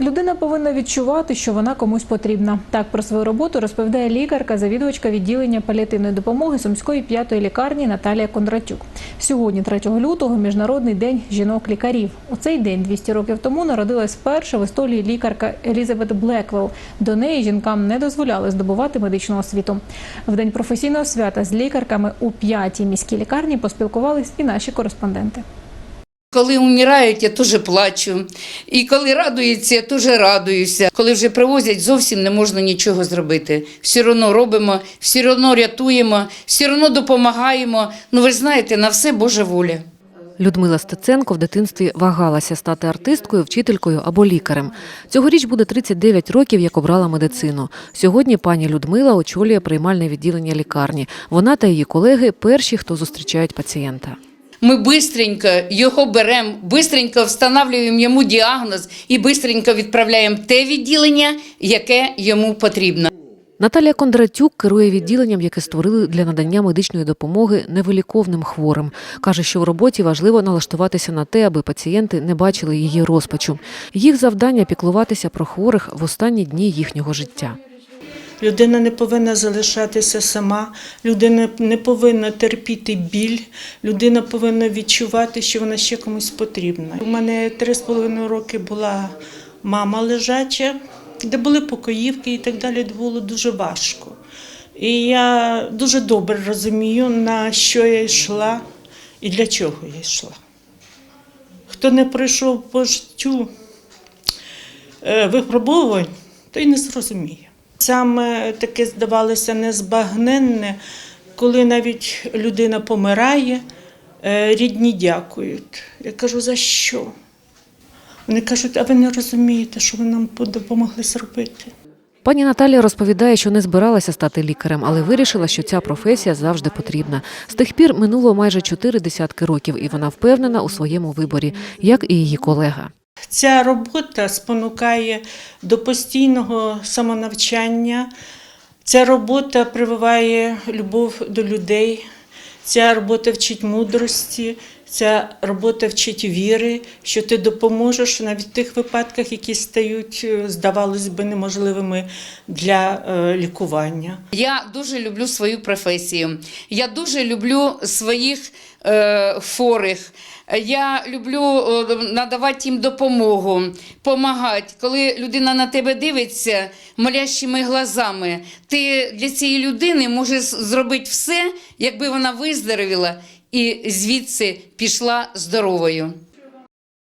Людина повинна відчувати, що вона комусь потрібна. Так про свою роботу розповідає лікарка, завідувачка відділення паліативної допомоги Сумської п'ятої лікарні Наталія Кондратюк. Сьогодні, 3 лютого, міжнародний день жінок-лікарів. У цей день 200 років тому народилась перша в історії лікарка Елізабет Блеквелл. До неї жінкам не дозволяли здобувати медичну освіту. В день професійного свята з лікарками у п'ятій міській лікарні поспілкувались і наші кореспонденти. Коли вмирають, я теж плачу. І коли радуються, я теж радуюся. Коли вже привозять, зовсім не можна нічого зробити. Все одно робимо, все одно рятуємо, все одно допомагаємо. Ну ви ж знаєте, на все Божа воля. Людмила Стеценко в дитинстві вагалася стати артисткою, вчителькою або лікарем. Цьогоріч буде 39 років, як обрала медицину. Сьогодні пані Людмила очолює приймальне відділення лікарні. Вона та її колеги перші, хто зустрічають пацієнта. Ми бистренько його беремо, бистренько встановлюємо йому діагноз і бистренько відправляємо те відділення, яке йому потрібно. Наталія Кондратюк керує відділенням, яке створили для надання медичної допомоги невиліковним хворим. Каже, що в роботі важливо налаштуватися на те, аби пацієнти не бачили її розпачу. Їх завдання піклуватися про хворих в останні дні їхнього життя. Людина не повинна залишатися сама, людина не повинна терпіти біль, людина повинна відчувати, що вона ще комусь потрібна. У мене три з половиною роки була мама лежача, де були покоївки і так далі, де було дуже важко. І я дуже добре розумію, на що я йшла і для чого я йшла. Хто не пройшов по життю е, випробовувань, той не зрозуміє. Саме таке здавалося незбагненне, коли навіть людина помирає, е, рідні дякують. Я кажу, за що? Вони кажуть, а ви не розумієте, що ви нам допомогли зробити. Пані Наталія розповідає, що не збиралася стати лікарем, але вирішила, що ця професія завжди потрібна. З тих пір минуло майже чотири десятки років, і вона впевнена у своєму виборі, як і її колега. Ця робота спонукає до постійного самонавчання. Ця робота прививає любов до людей. Ця робота вчить мудрості, ця робота вчить віри, що ти допоможеш навіть в тих випадках, які стають, е, здавалось би, неможливими для е, лікування. Я дуже люблю свою професію. Я дуже люблю своїх хворих. Я люблю е, надавати їм допомогу, допомагати. Коли людина на тебе дивиться молящими глазами, ти для цієї людини можеш зробити все, якби вона виздоровіла і звідси пішла здоровою.